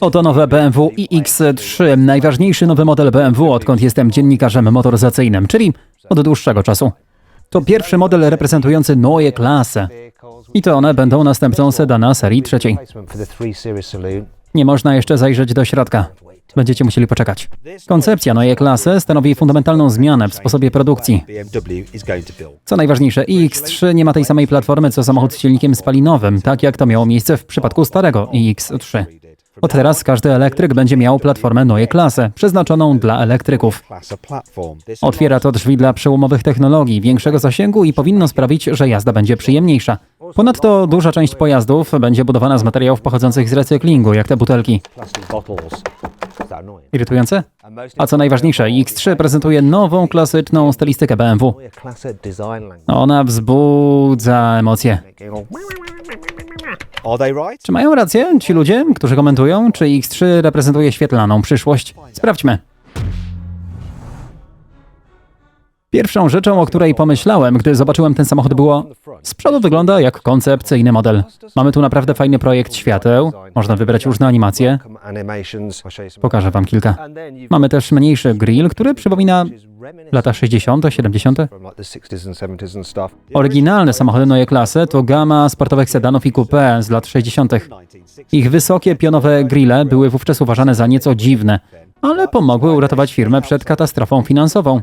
Oto nowe BMW iX3, najważniejszy nowy model BMW, odkąd jestem dziennikarzem motoryzacyjnym, czyli od dłuższego czasu. To pierwszy model reprezentujący Neue Klasse. I to one będą następcą sedana serii trzeciej. for the 3 Series Saloon. Nie można jeszcze zajrzeć do środka. Będziecie musieli poczekać. Koncepcja Neue Klasse stanowi fundamentalną zmianę w sposobie produkcji. Co najważniejsze, iX3 nie ma tej samej platformy co samochód z silnikiem spalinowym, tak jak to miało miejsce w przypadku starego iX3. Od teraz każdy elektryk będzie miał platformę Neue Klasse, przeznaczoną dla elektryków. Otwiera to drzwi dla przełomowych technologii, większego zasięgu i powinno sprawić, że jazda będzie przyjemniejsza. Ponadto duża część pojazdów będzie budowana z materiałów pochodzących z recyklingu, jak te butelki. Irytujące? A co najważniejsze, X3 prezentuje nową, klasyczną stylistykę BMW. Ona wzbudza emocje. Czy mają rację ci ludzie, którzy komentują, czy X3 reprezentuje świetlaną przyszłość? Sprawdźmy. Pierwszą rzeczą, o której pomyślałem, gdy zobaczyłem ten samochód, było z przodu wygląda jak koncepcyjny model. Mamy tu naprawdę fajny projekt świateł, można wybrać różne animacje, pokażę wam kilka. Mamy też mniejszy grill, który przypomina lata 60., 70. from like the 60s and 70s and stuff. Oryginalne samochody Neue Klasse to gama sportowych sedanów i coupé z lat 60. Ich wysokie pionowe grille były wówczas uważane za nieco dziwne, ale pomogły uratować firmę przed katastrofą finansową.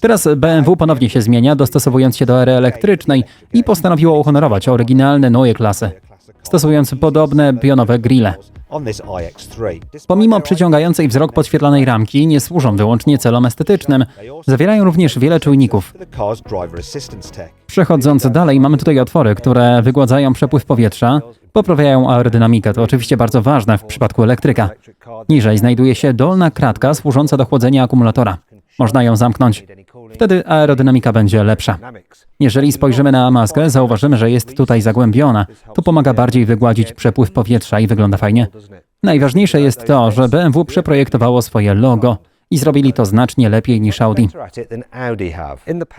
Teraz BMW ponownie się zmienia, dostosowując się do ery elektrycznej i postanowiło uhonorować oryginalne Neue Klasse, stosując podobne pionowe grille. On this iX3. Pomimo przyciągającej wzrok podświetlanej ramki, nie służą wyłącznie celom estetycznym. Zawierają również wiele czujników. Przechodząc dalej, mamy tutaj otwory, które wygładzają przepływ powietrza, poprawiają aerodynamikę. To oczywiście bardzo ważne w przypadku elektryka. Niżej znajduje się dolna kratka służąca do chłodzenia akumulatora. Można ją zamknąć. Wtedy aerodynamika będzie lepsza. Jeżeli spojrzymy na maskę, zauważymy, że jest tutaj zagłębiona. To pomaga bardziej wygładzić przepływ powietrza i wygląda fajnie. Najważniejsze jest to, że BMW przeprojektowało swoje logo i zrobili to znacznie lepiej niż Audi.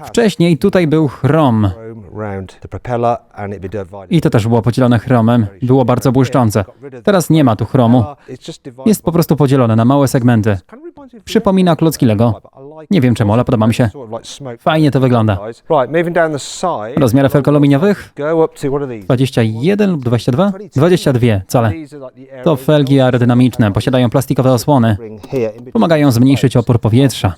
Wcześniej tutaj był chrom i to też było podzielone chromem. Było bardzo błyszczące. Teraz nie ma tu chromu. Jest po prostu podzielone na małe segmenty. Przypomina klocki Lego. Nie wiem czemu, ale podoba mi się. Fajnie to wygląda. Rozmiary felk aluminiowych? Go up to what are these? 21 lub 22? 22 cale. To felgi aerodynamiczne, posiadają plastikowe osłony. Pomagają zmniejszyć opór powietrza.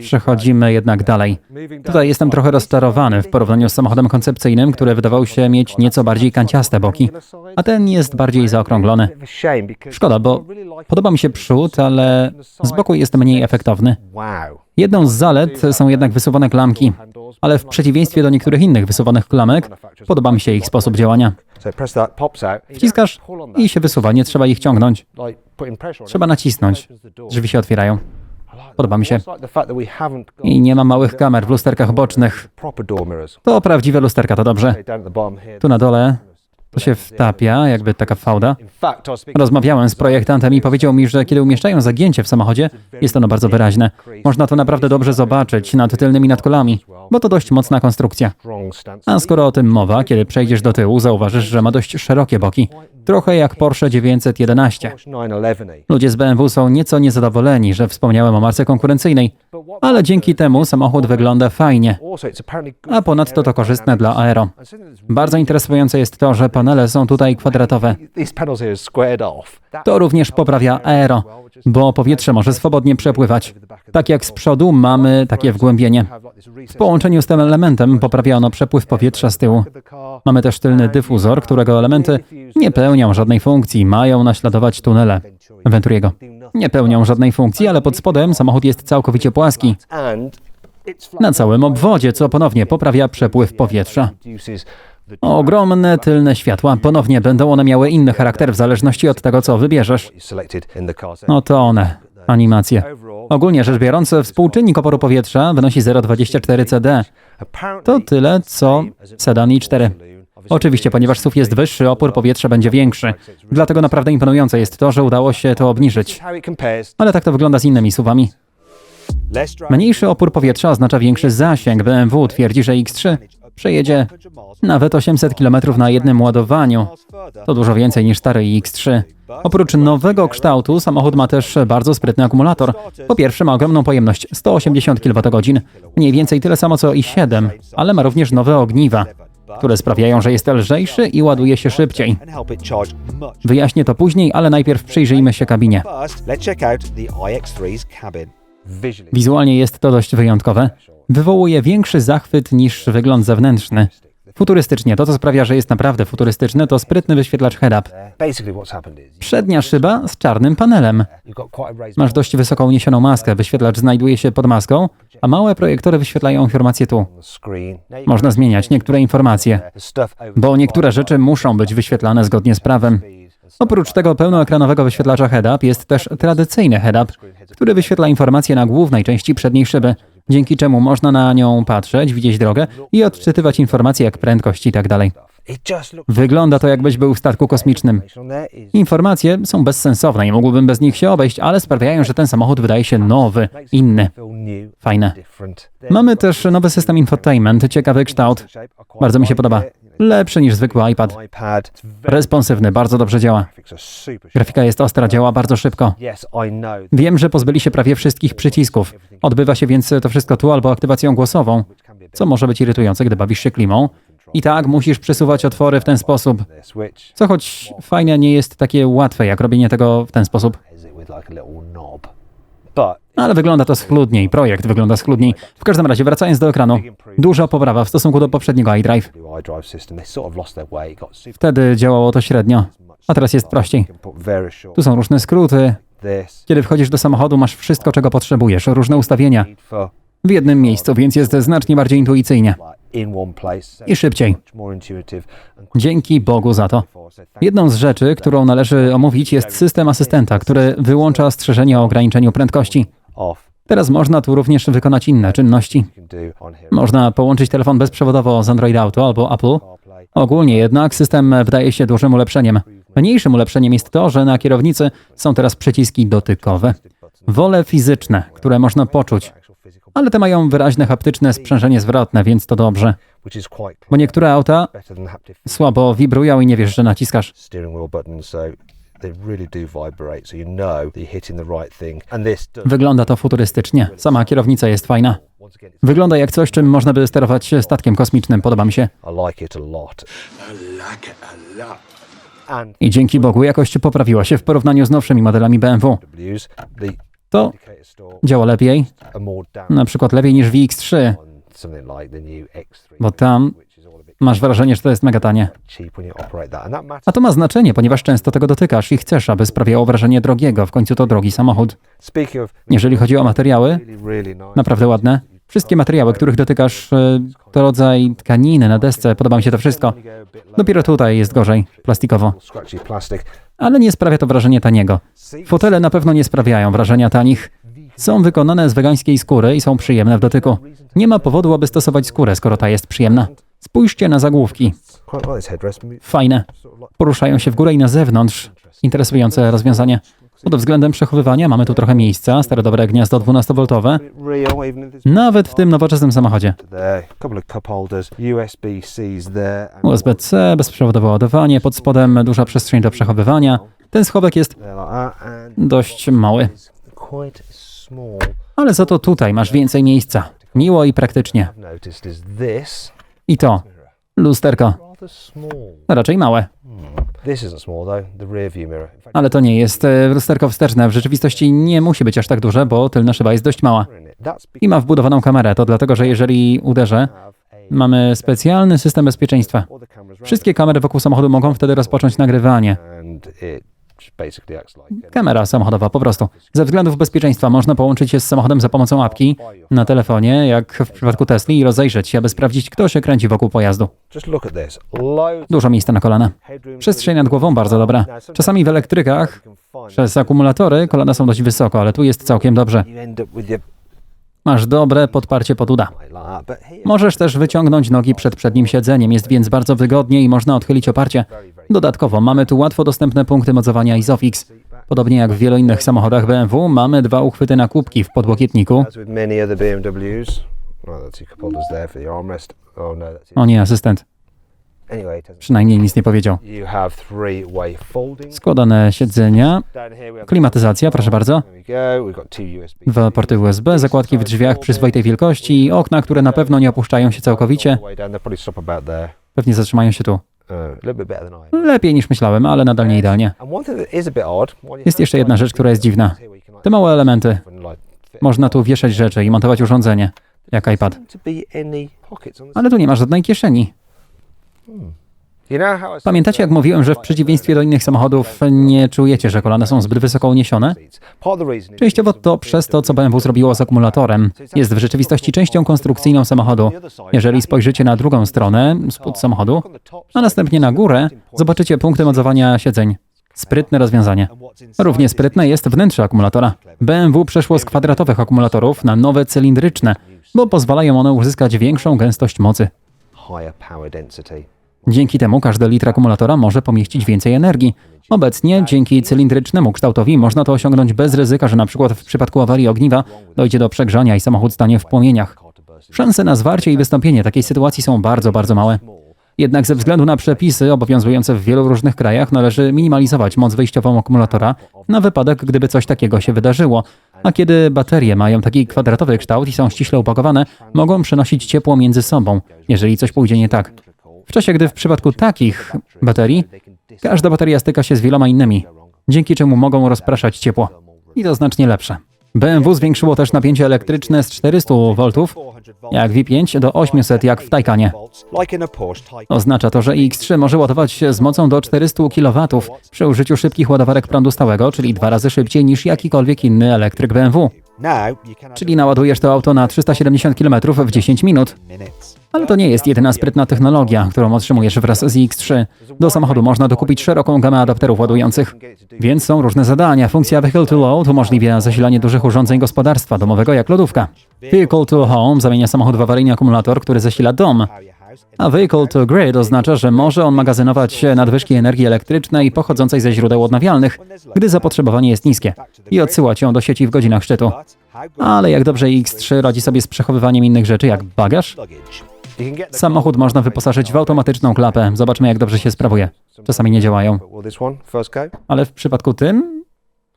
Przechodzimy jednak dalej. Tutaj jestem trochę rozczarowany w porównaniu z samochodem koncepcyjnym, który wydawał się mieć nieco bardziej kanciaste boki, a ten jest bardziej zaokrąglony. Szkoda, bo podoba mi się przód, ale z boku jest mniej efektowny. Jedną z zalet są jednak wysuwane klamki, ale w przeciwieństwie do niektórych innych wysuwanych klamek, podoba mi się ich sposób działania. Wciskasz i się wysuwa, nie trzeba ich ciągnąć. Trzeba nacisnąć. Drzwi się otwierają. Podoba mi się. I nie ma małych kamer w lusterkach bocznych. To prawdziwe lusterka, to dobrze. Tu na dole to się wtapia, jakby taka fałda. Rozmawiałem z projektantem i powiedział mi, że kiedy umieszczają zagięcie w samochodzie, jest ono bardzo wyraźne. Można to naprawdę dobrze zobaczyć nad tylnymi nadkolami, bo to dość mocna konstrukcja. A skoro o tym mowa, kiedy przejdziesz do tyłu, zauważysz, że ma dość szerokie boki. Trochę jak Porsche 911. Porsche 911. Ludzie z BMW są nieco niezadowoleni, że wspomniałem o marce konkurencyjnej, ale dzięki temu samochód wygląda fajnie, a ponadto to korzystne dla aero. Bardzo interesujące jest to, że panele są tutaj kwadratowe. To również poprawia aero, bo powietrze może swobodnie przepływać. Tak jak z przodu mamy takie wgłębienie. W połączeniu z tym elementem poprawia ono przepływ powietrza z tyłu. Mamy też tylny dyfuzor, którego elementy nie pełnią żadnej funkcji, mają naśladować tunele Venturiego. Nie pełnią żadnej funkcji, ale pod spodem samochód jest całkowicie płaski. Na całym obwodzie, co ponownie poprawia przepływ powietrza. Ogromne tylne światła, ponownie będą one miały inny charakter w zależności od tego, co wybierzesz. No to one, animacje. Ogólnie rzecz biorąc, współczynnik oporu powietrza wynosi 0,24 CD. To tyle, co sedan i4. Oczywiście, ponieważ SUV jest wyższy, opór powietrza będzie większy. Dlatego naprawdę imponujące jest to, że udało się to obniżyć. Ale tak to wygląda z innymi SUVami. Mniejszy opór powietrza oznacza większy zasięg. BMW twierdzi, że X3 przejedzie nawet 800 km na jednym ładowaniu. To dużo więcej niż stary X3. Oprócz nowego kształtu, samochód ma też bardzo sprytny akumulator. Po pierwsze, ma ogromną pojemność 180 kWh, mniej więcej tyle samo co i7, ale ma również nowe ogniwa, które sprawiają, że jest lżejszy i ładuje się szybciej. Wyjaśnię to później, ale najpierw przyjrzyjmy się kabinie. First, let's check out the iX3's cabin. Visually, Wizualnie jest to dość wyjątkowe. Wywołuje większy zachwyt niż wygląd zewnętrzny. Futurystycznie, to co sprawia, że jest naprawdę futurystyczny, to sprytny wyświetlacz head-up. Przednia szyba z czarnym panelem. Masz dość wysoko uniesioną maskę, wyświetlacz znajduje się pod maską, a małe projektory wyświetlają informacje tu. Można zmieniać niektóre informacje, bo niektóre rzeczy muszą być wyświetlane zgodnie z prawem. Oprócz tego pełnoekranowego wyświetlacza head-up jest też tradycyjny head-up, który wyświetla informacje na głównej części przedniej szyby, dzięki czemu można na nią patrzeć, widzieć drogę i odczytywać informacje jak prędkość i tak Wygląda to jakbyś był w statku kosmicznym. Informacje są bezsensowne, nie mógłbym bez nich się obejść, ale sprawiają, że ten samochód wydaje się nowy, inny, fajne. Mamy też nowy system infotainment, ciekawy kształt. Bardzo mi się podoba. Lepszy niż zwykły iPad. Responsywny, bardzo dobrze działa. Grafika jest ostra, działa bardzo szybko. Wiem, że pozbyli się prawie wszystkich przycisków. Odbywa się więc to wszystko tu albo aktywacją głosową, co może być irytujące, gdy bawisz się klimą. I tak musisz przesuwać otwory w ten sposób, co choć fajne nie jest takie łatwe jak robienie tego w ten sposób. Ale wygląda to schludniej, projekt wygląda schludniej. W każdym razie, wracając do ekranu, duża poprawa w stosunku do poprzedniego iDrive. Wtedy działało to średnio, a teraz jest prościej. Tu są różne skróty. Kiedy wchodzisz do samochodu, masz wszystko, czego potrzebujesz, różne ustawienia w jednym miejscu, więc jest znacznie bardziej intuicyjnie i szybciej. Dzięki Bogu za to. Jedną z rzeczy, którą należy omówić, jest system asystenta, który wyłącza ostrzeżenia o ograniczeniu prędkości. Teraz można tu również wykonać inne czynności. Można połączyć telefon bezprzewodowo z Android Auto albo Apple. Ogólnie jednak system wydaje się dużym ulepszeniem. Mniejszym ulepszeniem jest to, że na kierownicy są teraz przyciski dotykowe. Wolę fizyczne, które można poczuć, ale te mają wyraźne haptyczne sprzężenie zwrotne, więc to dobrze. Bo niektóre auta słabo wibrują i nie wiesz, że naciskasz. Wygląda to futurystycznie. Sama kierownica jest fajna. Wygląda jak coś, czym można by sterować statkiem kosmicznym. Podoba mi się. I dzięki Bogu jakość poprawiła się w porównaniu z nowszymi modelami BMW. To działa lepiej, na przykład lepiej niż w X3, on something like the new X3, bo tam masz wrażenie, że to jest mega tanie. A to ma znaczenie, ponieważ często tego dotykasz i chcesz, aby sprawiało wrażenie drogiego. W końcu to drogi samochód. Jeżeli chodzi o materiały, naprawdę ładne. Wszystkie materiały, których dotykasz, e, to rodzaj tkaniny na desce. Podoba mi się to wszystko. Dopiero tutaj jest gorzej, plastikowo. Ale nie sprawia to wrażenia taniego. Fotele na pewno nie sprawiają wrażenia tanich. Są wykonane z wegańskiej skóry i są przyjemne w dotyku. Nie ma powodu, aby stosować skórę, skoro ta jest przyjemna. Spójrzcie na zagłówki. Fajne. Poruszają się w górę i na zewnątrz. Interesujące rozwiązanie. Pod względem przechowywania mamy tu trochę miejsca, stare dobre gniazdo 12V. Real, even if this Nawet w tym nowoczesnym samochodzie. USB-C, bezprzewodowe ładowanie, pod spodem duża przestrzeń do przechowywania. Ten schowek jest dość mały, ale za to tutaj masz więcej miejsca. Miło i praktycznie. I to lusterko, raczej małe. Ale to nie jest e, lusterko wsteczne. W rzeczywistości nie musi być aż tak duże, bo tylna szyba jest dość mała. I ma wbudowaną kamerę. To dlatego, że jeżeli uderzę, mamy specjalny system bezpieczeństwa. Wszystkie kamery wokół samochodu mogą wtedy rozpocząć nagrywanie. Kamera samochodowa po prostu. Ze względów bezpieczeństwa można połączyć się z samochodem za pomocą apki na telefonie, jak w przypadku Tesli, i rozejrzeć się, aby sprawdzić, kto się kręci wokół pojazdu. Dużo miejsca na kolana. Przestrzeń nad głową bardzo dobra. Czasami w elektrykach przez akumulatory kolana są dość wysoko, ale tu jest całkiem dobrze. Masz dobre podparcie pod uda. Możesz też wyciągnąć nogi przed przednim siedzeniem, jest więc bardzo wygodnie i można odchylić oparcie. Dodatkowo mamy tu łatwo dostępne punkty mocowania Isofix. Podobnie jak w wielu innych samochodach BMW, mamy dwa uchwyty na kubki w podłokietniku. Oh no. O nie, asystent. Przynajmniej nic nie powiedział. Składane siedzenia, klimatyzacja, proszę bardzo. Dwa porty USB, zakładki w drzwiach przyzwoitej wielkości i okna, które na pewno nie opuszczają się całkowicie. Pewnie zatrzymają się tu. Uh. Lepiej niż myślałem, ale nadal nie idealnie. Jest jeszcze jedna rzecz, która jest dziwna. Te małe elementy. Można tu wieszać rzeczy i montować urządzenie, jak iPad. Ale tu nie ma żadnej kieszeni. Pamiętacie, jak mówiłem, że w przeciwieństwie do innych samochodów nie czujecie, że kolana są zbyt wysoko uniesione? Częściowo to przez to, co BMW zrobiło z akumulatorem. Jest w rzeczywistości częścią konstrukcyjną samochodu. Jeżeli spojrzycie na drugą stronę, spód samochodu, a następnie na górę, zobaczycie punkty mocowania siedzeń. Sprytne rozwiązanie. Równie sprytne jest wnętrze akumulatora. BMW przeszło z kwadratowych akumulatorów na nowe cylindryczne, bo pozwalają one uzyskać większą gęstość mocy. Dzięki temu każdy litr akumulatora może pomieścić więcej energii. Obecnie dzięki cylindrycznemu kształtowi można to osiągnąć bez ryzyka, że przykład w przypadku awarii ogniwa dojdzie do przegrzania i samochód stanie w płomieniach. Szanse na zwarcie i wystąpienie takiej sytuacji są bardzo, bardzo małe. Jednak ze względu na przepisy obowiązujące w wielu różnych krajach należy minimalizować moc wyjściową akumulatora na wypadek, gdyby coś takiego się wydarzyło. A kiedy baterie mają taki kwadratowy kształt i są ściśle upakowane, mogą przenosić ciepło między sobą, jeżeli coś pójdzie nie tak. W czasie gdy w przypadku takich baterii każda bateria styka się z wieloma innymi, dzięki czemu mogą rozpraszać ciepło. I to znacznie lepsze. BMW zwiększyło też napięcie elektryczne z 400 V, jak V5, do 800 jak w Taycanie. Oznacza to, że X3 może ładować się z mocą do 400 kW przy użyciu szybkich ładowarek prądu stałego, czyli dwa razy szybciej niż jakikolwiek inny elektryk BMW. Czyli naładujesz to auto na 370 km w 10 minut. Ale to nie jest jedyna sprytna technologia, którą otrzymujesz wraz z X3. Do samochodu można dokupić szeroką gamę adapterów ładujących. Więc są różne zadania. Funkcja Vehicle to Load umożliwia zasilanie dużych urządzeń gospodarstwa domowego jak lodówka. Vehicle to Home zamienia samochód w awaryjny akumulator, który zasila dom. A Vehicle to Grid oznacza, że może on magazynować nadwyżki energii elektrycznej pochodzącej ze źródeł odnawialnych, gdy zapotrzebowanie jest niskie i odsyłać ją do sieci w godzinach szczytu. Ale jak dobrze X3 radzi sobie z przechowywaniem innych rzeczy jak bagaż, Samochód można wyposażyć w automatyczną klapę. Zobaczmy, jak dobrze się sprawuje. Czasami nie działają, ale w przypadku tym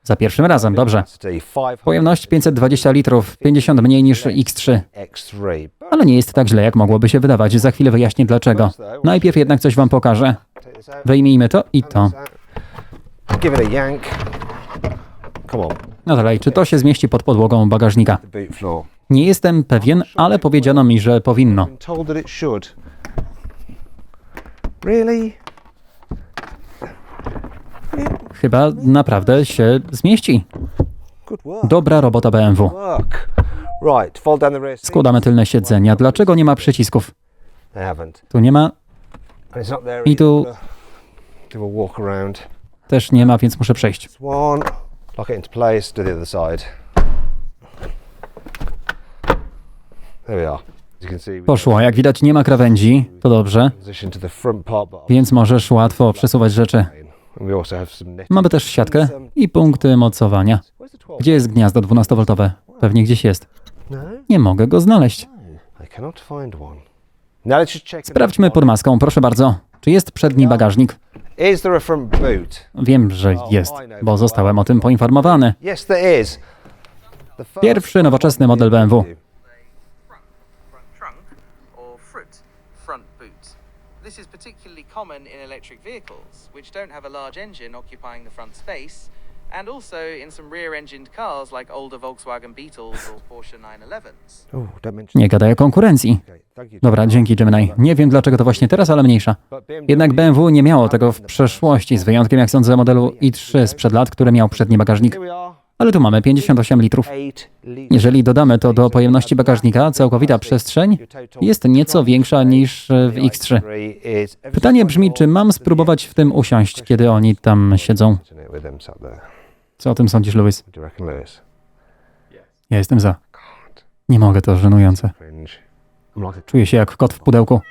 za pierwszym razem, dobrze. Capacity 500 Pojemność 520 litrów, 50 mniej niż X3. X3. Ale nie jest tak źle, jak mogłoby się wydawać. Za chwilę wyjaśnię dlaczego. Najpierw jednak coś wam pokażę. Wyjmijmy to i to. No dalej, czy to się zmieści pod podłogą bagażnika? Nie jestem pewien, ale powiedziano mi, że powinno. Chyba naprawdę się zmieści. Dobra robota BMW. Składamy tylne siedzenia. Dlaczego nie ma przycisków? Tu nie ma. I tu- też nie ma, więc muszę przejść. Poszło. Jak widać nie ma krawędzi, to dobrze, więc możesz łatwo przesuwać rzeczy. Mamy też siatkę i punkty mocowania. Where's the 12? Gdzie jest gniazdo 12V? Pewnie gdzieś jest. No, Nie mogę go znaleźć. Check. Sprawdźmy pod maską, proszę bardzo. Czy jest przedni bagażnik? Front boot? Wiem, że jest, bo zostałem o tym poinformowany. Pierwszy nowoczesny model BMW. front, front trunk, or fruit, front boot. This is particularly common in electric vehicles, which don't have a large engine occupying the front space, and also in some rear-engined cars like older Volkswagen Beetles or Porsche 911s. Oh, don't mention. Nie gadaj o konkurencji. Okay, thank you. Dobra, dzięki Gemini. Nie wiem dlaczego to właśnie teraz, ale mniejsza. Jednak BMW nie miało tego w przeszłości, z wyjątkiem jak sądzę modelu i3 sprzed lat, który miał przedni bagażnik. Ale tu mamy 58 litrów. Jeżeli dodamy to do pojemności bagażnika, całkowita przestrzeń jest nieco większa niż w X3. Is Pytanie brzmi, czy mam spróbować w tym usiąść, kiedy oni tam siedzą? Co o tym sądzisz, Lewis? Ja jestem za. Nie mogę, to żenujące. Czuję się jak kot w pudełku.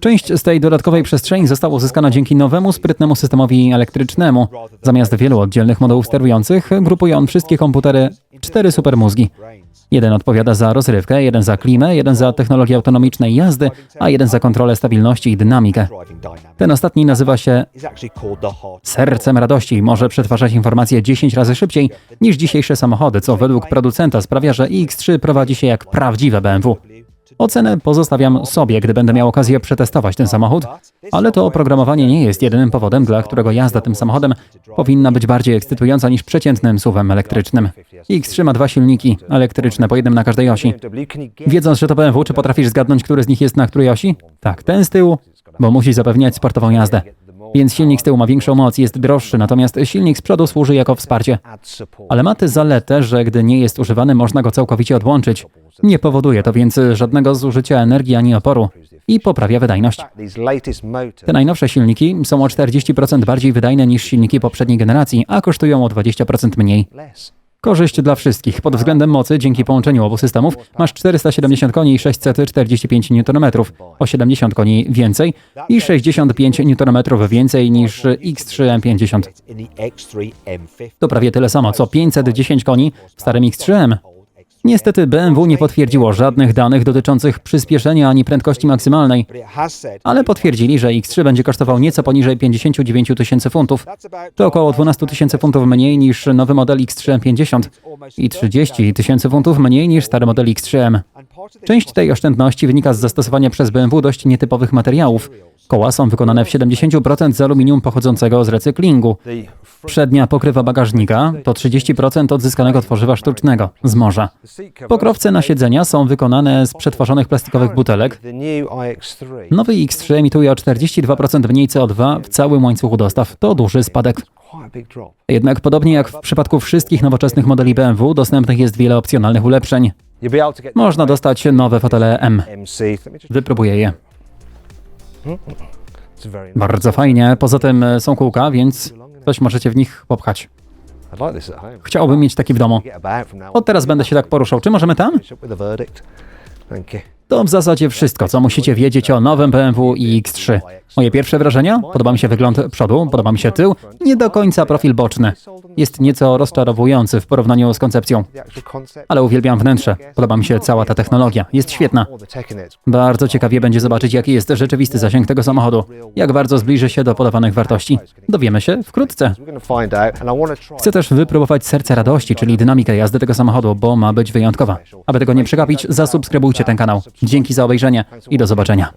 Część z tej dodatkowej przestrzeni została uzyskana dzięki nowemu, sprytnemu systemowi elektrycznemu. Zamiast wielu oddzielnych modułów sterujących, grupuje on wszystkie komputery w cztery supermózgi. Jeden odpowiada za rozrywkę, jeden za klimę, jeden za technologię autonomicznej jazdy, a jeden za kontrolę stabilności i dynamikę. Ten ostatni nazywa się sercem radości. Może przetwarzać informacje 10 razy szybciej niż dzisiejsze samochody, co według producenta sprawia, że iX3 prowadzi się jak prawdziwe BMW. Ocenę pozostawiam sobie, gdy będę miał okazję przetestować ten samochód, ale to oprogramowanie nie jest jedynym powodem, dla którego jazda tym samochodem powinna być bardziej ekscytująca niż przeciętnym suwem elektrycznym. X3 ma dwa silniki elektryczne, po jednym na każdej osi. Wiedząc, że to BMW, czy potrafisz zgadnąć, który z nich jest na której osi? Tak, ten z tyłu, bo musi zapewniać sportową jazdę. Więc silnik z tyłu ma większą moc, jest droższy, natomiast silnik z przodu służy jako wsparcie. Ale ma tę zaletę, że gdy nie jest używany, można go całkowicie odłączyć. Nie powoduje to więc żadnego zużycia energii ani oporu i poprawia wydajność. Te najnowsze silniki są o 40% bardziej wydajne niż silniki poprzedniej generacji, a kosztują o 20% mniej. Korzyść dla wszystkich. Pod względem mocy, dzięki połączeniu obu systemów, masz 470 koni i 645 Nm, o 70 koni więcej i 65 Nm więcej niż X3 M50. In the X3 M50. To prawie tyle samo, co 510 koni w starym X3M. Niestety BMW nie potwierdziło żadnych danych dotyczących przyspieszenia ani prędkości maksymalnej, ale potwierdzili, że X3 będzie kosztował nieco poniżej 59 tysięcy funtów. To około 12 tysięcy funtów mniej niż nowy model X3 M50 i 30 tysięcy funtów mniej niż stary model X3M. and part of this Część tej oszczędności wynika z zastosowania przez BMW dość nietypowych materiałów. Koła są wykonane w 70% z aluminium pochodzącego z recyklingu. Przednia pokrywa bagażnika to 30% odzyskanego tworzywa sztucznego z morza. Pokrowce na siedzenia są wykonane z przetworzonych plastikowych butelek. the new iX3 Nowy X3 emituje o 42% mniej CO2 w całym łańcuchu dostaw. To duży spadek. Jednak podobnie jak w przypadku wszystkich nowoczesnych modeli BMW, dostępnych jest wiele opcjonalnych ulepszeń. Można dostać nowe fotele M. Wypróbuję je. Bardzo fajnie. Poza tym e, są kółka, więc coś możecie w nich popchać. Chciałbym mieć taki w domu. Od teraz będę się tak poruszał. Czy możemy tam? To w zasadzie wszystko, co musicie wiedzieć o nowym BMW i X3. Moje pierwsze wrażenia? Podoba mi się wygląd przodu, podoba mi się tył, nie do końca profil boczny. Jest nieco rozczarowujący w porównaniu z koncepcją, ale uwielbiam wnętrze. Podoba mi się cała ta technologia. Jest świetna. Bardzo ciekawie będzie zobaczyć, jaki jest rzeczywisty zasięg tego samochodu, jak bardzo zbliży się do podawanych wartości. Dowiemy się wkrótce. Chcę też wypróbować serce radości, czyli dynamikę jazdy tego samochodu, bo ma być wyjątkowa. Aby tego nie przegapić, zasubskrybujcie ten kanał. Dzięki za obejrzenie i do zobaczenia.